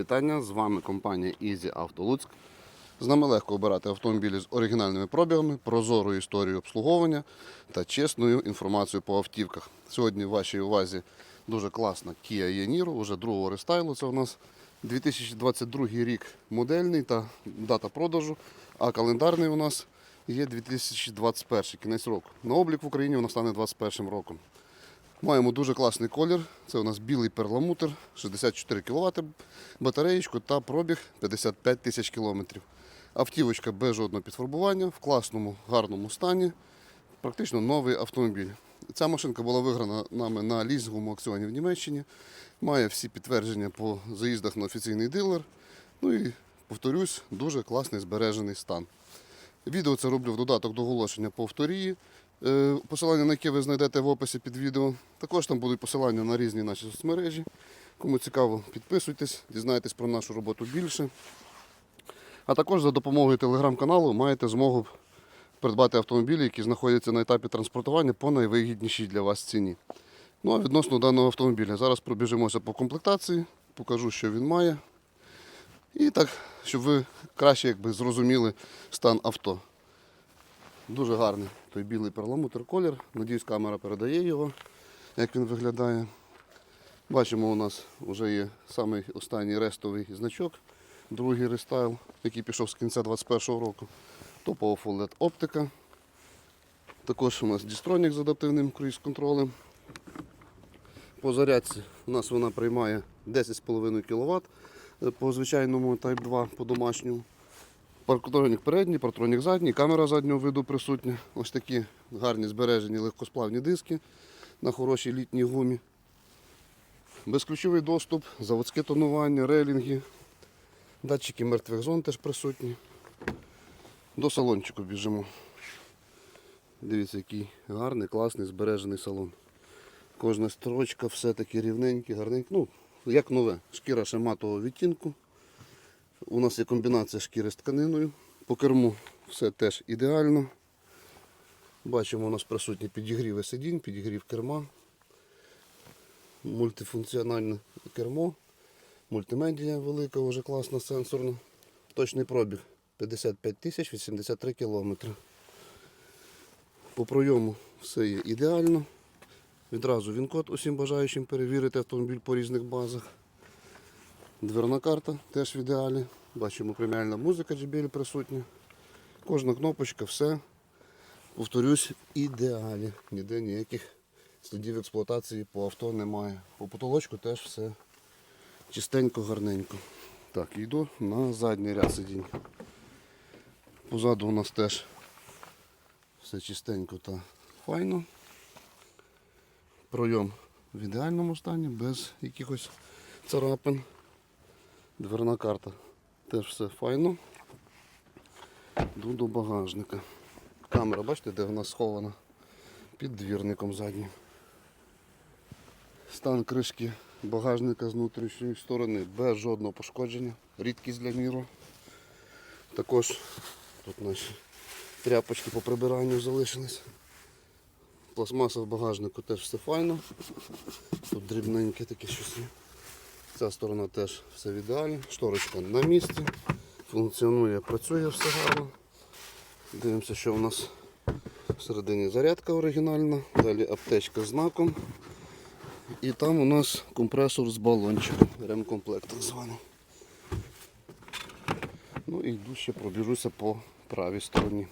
вітання. З вами компанія Easy Auto Луцьк. З нами легко обирати автомобілі з оригінальними пробігами, прозорою історією обслуговування та чесною інформацією по автівках. Сьогодні в вашій увазі дуже класна Kia e-Niro, уже другого рестайлу. Це у нас 2022 рік модельний та дата продажу, а календарний у нас є 2021 кінець року. На облік в Україні вона стане 2021 роком. Маємо дуже класний колір. Це у нас білий перламутр, 64 кВт батареєчку та пробіг 55 тисяч кілометрів. Автівочка без жодного підфарбування, в класному, гарному стані. Практично новий автомобіль. Ця машинка була виграна нами на лізинговому аукціоні в Німеччині. Має всі підтвердження по заїздах на офіційний дилер. Ну і повторюсь, дуже класний збережений стан. Відео це роблю в додаток до оголошення по авторії, посилання на яке ви знайдете в описі під відео. Також там будуть посилання на різні наші соцмережі. Кому цікаво, підписуйтесь, дізнайтесь про нашу роботу більше. А також за допомогою телеграм-каналу маєте змогу придбати автомобілі, які знаходяться на етапі транспортування по найвигіднішій для вас ціні. Ну а відносно даного автомобіля, зараз пробіжимося по комплектації, покажу, що він має. І так, щоб ви краще якби, зрозуміли стан авто. Дуже гарний той білий перламутр колір. Надіюсь, камера передає його, як він виглядає. Бачимо, у нас вже є самий останній рестовий значок, другий рестайл, який пішов з кінця 2021 року. Топова Full LED оптика. Також у нас дістронік з адаптивним круїз-контролем. По зарядці у нас вона приймає 10,5 кВт по звичайному Type 2 по домашньому. Парктронік передній, парктронік задній, камера заднього виду присутня. Ось такі гарні збережені легкосплавні диски на хорошій літній гумі. Безключовий доступ, заводське тонування, рейлінги, датчики мертвих зон теж присутні. До салончику біжимо. Дивіться, який гарний, класний, збережений салон. Кожна строчка все-таки рівненькі, гарненькі. Ну, як нове. Шкіра ще матового відтінку. У нас є комбінація шкіри з тканиною. По керму все теж ідеально. Бачимо, у нас присутні підігріви сидінь, підігрів керма, мультифункціональне кермо, мультимедія велика, вже класна, сенсорна. Точний пробіг 55 тисяч 83 кілометри. По пройому все є ідеально. Відразу він код усім бажаючим перевірити автомобіль по різних базах. Дверна карта теж в ідеалі. Бачимо преміальна музика JBL присутня. Кожна кнопочка, все. Повторюсь, ідеалі. Ніде ніяких слідів експлуатації по авто немає. По потолочку теж все чистенько, гарненько. Так, йду на задній ряд сидінь. Позаду у нас теж все чистенько та файно. Пройом в ідеальному стані, без якихось царапин. Дверна карта. Теж все файно. Йду до багажника. Камера, бачите, де вона схована? Під двірником заднім. Стан кришки багажника з внутрішньої сторони без жодного пошкодження. Рідкість для міру. Також тут наші тряпочки по прибиранню залишились. Пластмаса в багажнику теж все файно. Тут дрібненьке таке щось є. Ця сторона теж все в ідеалі. Шторочка на місці. Функціонує, працює все гарно. Дивимося, що у нас всередині зарядка оригінальна, далі аптечка з знаком. І там у нас компресор з балончиком, ремкомплект так званий. Ну і йду ще пробіжуся по правій стороні.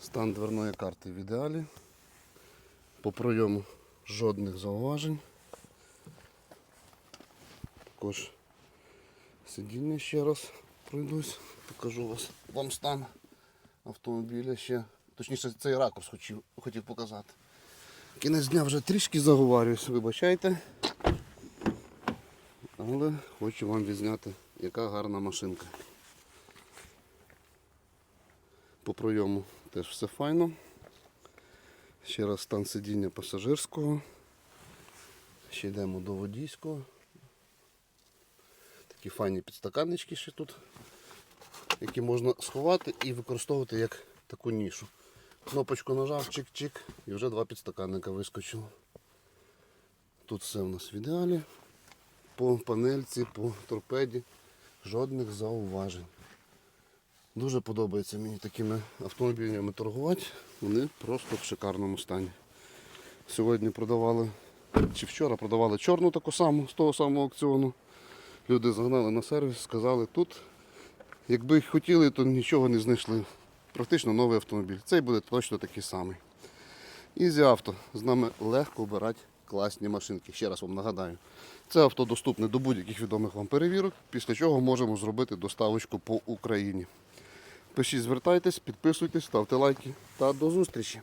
Стан дверної карти в ідеалі. По пройому жодних зауважень. Також сидіння ще раз пройдусь, покажу вас, вам стан автомобіля ще. Точніше цей ракурс хотів, хотів показати. Кінець дня вже трішки заговарююсь, вибачайте. Але хочу вам відзняти, яка гарна машинка. По пройому теж все файно. Ще раз стан сидіння пасажирського. Ще йдемо до водійського. Такі файні підстаканнички ще тут, які можна сховати і використовувати як таку нішу. Кнопочку нажав, чик-чик, і вже два підстаканника вискочило. Тут все у нас в ідеалі. по панельці, по торпеді. Жодних зауважень. Дуже подобається мені такими автомобілями торгувати. Вони просто в шикарному стані. Сьогодні продавали, чи вчора продавали чорну таку саму з того самого аукціону. Люди загнали на сервіс, сказали, тут, якби їх хотіли, то нічого не знайшли. Практично новий автомобіль. Цей буде точно такий самий. Ізі авто. З нами легко обирати класні машинки. Ще раз вам нагадаю. Це авто доступне до будь-яких відомих вам перевірок, після чого можемо зробити доставочку по Україні. Пишіть, звертайтесь, підписуйтесь, ставте лайки та до зустрічі!